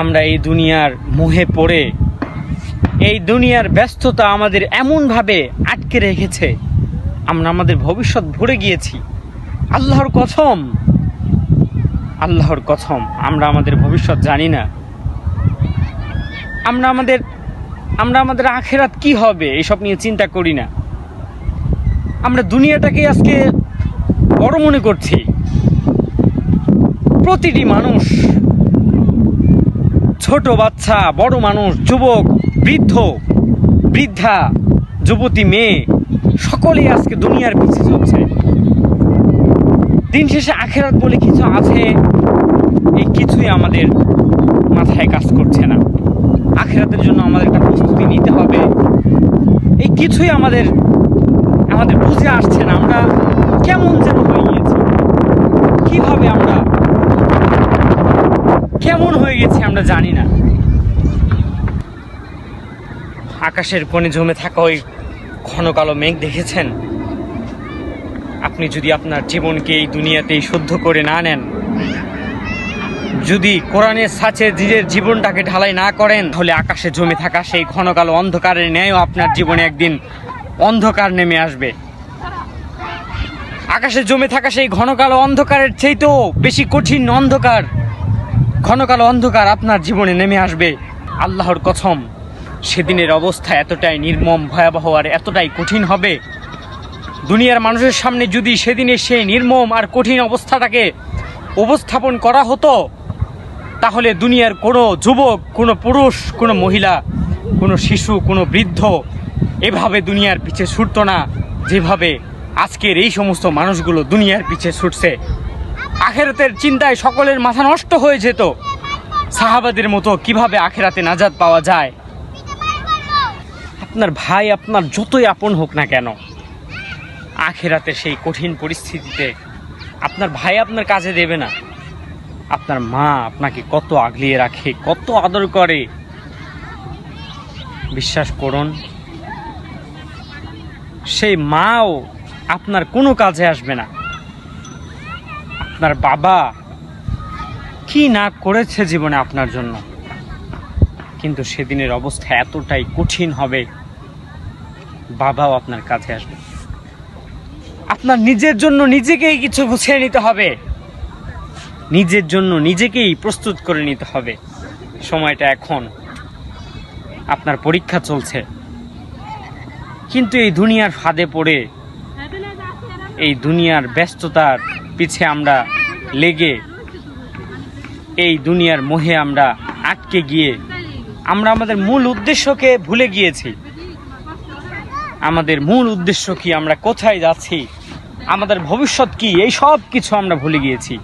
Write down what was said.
আমরা এই দুনিয়ার মোহে পড়ে, এই দুনিয়ার ব্যস্ততা আমাদের এমনভাবে আটকে রেখেছে, আমরা আমাদের ভবিষ্যৎ ভরে গিয়েছি। আল্লাহর কথম আল্লাহর কথম, আমরা আমাদের ভবিষ্যৎ জানি না। আমরা আমাদের আমরা আমাদের আখেরাত কি হবে, এসব নিয়ে চিন্তা করি না। আমরা দুনিয়াটাকে আজকে বড় মনে করছি। প্রতিটি মানুষ ছোট বাচ্চা, বড় মানুষ, যুবক, বৃদ্ধ, বৃদ্ধা, যুবতী মেয়ে, সকলেই আজকে দুনিয়ার পিছে চলছে। দিন শেষে আখেরাত বলে কিছু আছে, এই কিছুই আমাদের মাথায় কাজ করছে না। আখেরাতের জন্য আমাদের একটা প্রস্তুতি নিতে হবে। এই কিছুই আমাদের আমাদের বুঝে আসছে না আমরা কেমন যেন হয়ে গিয়েছি। কীভাবে আমরা কেমন হয়ে গেছি আমরা জানি না। আকাশের কোণে জমে থাকা ওই ঘন কালো মেঘ দেখেছেন? আপনি যদি আপনার জীবনকে এই দুনিয়াতেই শুদ্ধ করে না নেন, যদি কোরআনের সাথে নিজের জীবনটাকে ঢালাই না করেন, তাহলে আকাশে জমে থাকা সেই ঘন কালো অন্ধকারের ন্যায়ও আপনার জীবনে একদিন অন্ধকার নেমে আসবে। আকাশে জমে থাকা সেই ঘন কালো অন্ধকারের চেয়ে তো বেশি কঠিন অন্ধকার ঘন কালো অন্ধকার আপনার জীবনে নেমে আসবে। আল্লাহর কথম, সেদিনের অবস্থা এতটাই নির্মম, ভয়াবহ আর এতটাই কঠিন হবে। দুনিয়ার মানুষের সামনে যদি সেদিনের সেই নির্মম আর কঠিন অবস্থাটাকে উপস্থাপন করা হতো, তাহলে দুনিয়ার কোনো যুবক, কোনো পুরুষ, কোনো মহিলা, কোনো শিশু, কোনো বৃদ্ধ এভাবে দুনিয়ার পিছে ছুটতো না, যেভাবে আজকের এই সমস্ত মানুষগুলো দুনিয়ার পিছে ছুটছে। আখেরাতের চিন্তায় সকলের মাথা নষ্ট হয়ে যেত। সাহাবাদের মতো কীভাবে আখেরাতে নাজাদ পাওয়া যায়? আপনার ভাই আপনার যতই আপন হোক না কেন, আখেরাতে সেই কঠিন পরিস্থিতিতে আপনার ভাই আপনার কাজে দেবে না। আপনার মা আপনাকে কত আগলিয়ে রাখে, কত আদর করে। বিশ্বাস করুন, সেই মাও আপনার কোনো কাজে আসবে না। আপনার বাবা কি না করেছে জীবনে আপনার জন্য? কিন্তু সেদিনের অবস্থা এতটাই কঠিন হবে, বাবাও আপনার কাছে আসবে। আপনার নিজের জন্য নিজেকেই কিছু গুছিয়ে নিতে হবে। নিজের জন্য নিজেকেই প্রস্তুত করে নিতে হবে। সময়টা এখন। আপনার পরীক্ষা চলছে। কিন্তু এই দুনিয়ার ফাঁদে পড়ে, এই দুনিয়ার ব্যস্ততার পিছে আমরা লেগে এই দুনিয়ার মোহে আমরা আটকে গিয়ে আমরা আমাদের মূল উদ্দেশ্যকে ভুলে গিয়েছি। আমাদের মূল উদ্দেশ্য কি? আমরা কোথায় যাচ্ছি? আমাদের ভবিষ্যৎ কি? এই সব কিছু আমরা ভুলে গিয়েছি।